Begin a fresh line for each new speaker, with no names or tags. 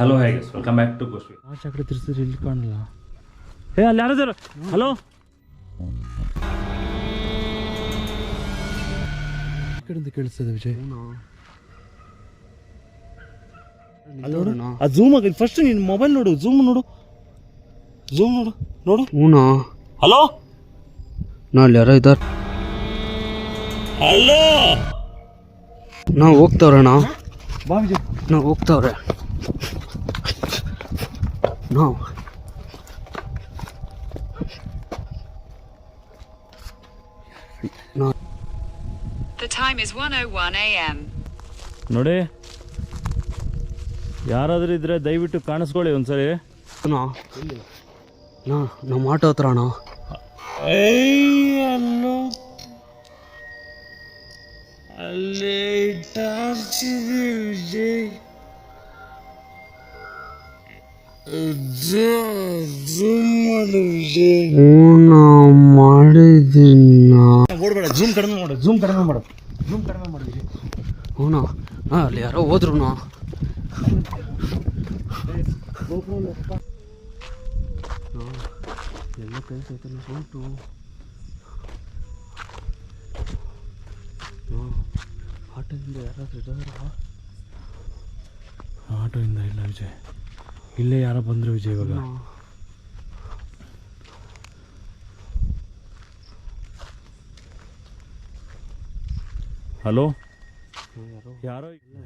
Hello ಹೇಗೆ welcome back to
ಆಚೆ ಆ ಕಡೆ ತಿರ್ಸಿದ್ರೆ ಇಲ್ಲಿ ಕಾಣಲ್ಲ ಏ ಅಲ್ಲಿ ಯಾರಿದ್ದಾರೆ ಹಲೋ ಈ ಕಡೆಯಿಂದ ಕೇಳಿಸ್ತದೆ ವಿಜಯ್. ಆ ಝೂಮ್ ಆಗಿ ಫಸ್ಟ್ ನೀನು ಮೊಬೈಲ್ ನೋಡು ಝೂಮ್ ನೋಡು. ಝೂಮ್ ನೋಡು ನೋಡು.
ಹ್ಞೂ
ಹಲೋ
ನಾ ಅಲ್ಲಿ ಯಾರೋ ಇದ್ದಾರೆ.
ಹಲೋ
ನಾ ಹೋಗ್ತಾವ್ರಣ್ಣ
ಬಾ ವಿಜಯ್.
ನಾ ಹೋಗ್ತಾವ್ರೆ. ನಾವು
The time is 1:01 a.m.
ನೋಡಿ ಯಾರಾದರೂ ಇದ್ರೆ ದಯವಿಟ್ಟು ಕಾಣಿಸ್ಕೊಳ್ಳಿ ಒಂದ್ಸರಿ.
ಅಣ್ಣ ನಾ ನಮ್ಮ ಆಟೋ ಹತ್ರ ಅಣ್ಣ. ಹ್ಞೂ ನಾ ಮಾಡಿದ್ದೀನ
ಓಡಬೇಡ ಜೂಮ್ ಕಡಿಮೆ ಮಾಡು ಝೂಮ್ ಕಡಿಮೆ ಮಾಡು ಝೂಮ್ ಕಡಿಮೆ ಮಾಡು ವಿಜಯ್
ಹ್ಞೂ ಹಾಂ ಅಲ್ಲಿ ಯಾರೋ ಹೋದ್ರು ಎಲ್ಲ ಕೈ ಐತಲ್ಲ ಸೌಟು ಆಟೋದಿಂದ ಯಾರಾದ್ರೂ ಇದ್ದಾರಾ
ಆಟೋಯಿಂದ ಇಲ್ಲ ವಿಜಯ್. ಇಲ್ಲೇ ಯಾರೋ ಬಂದ್ರು ವಿಜಯ್ ಇವಾಗ. ಹಲೋ ಯಾರೋ? ಇಲ್ಲ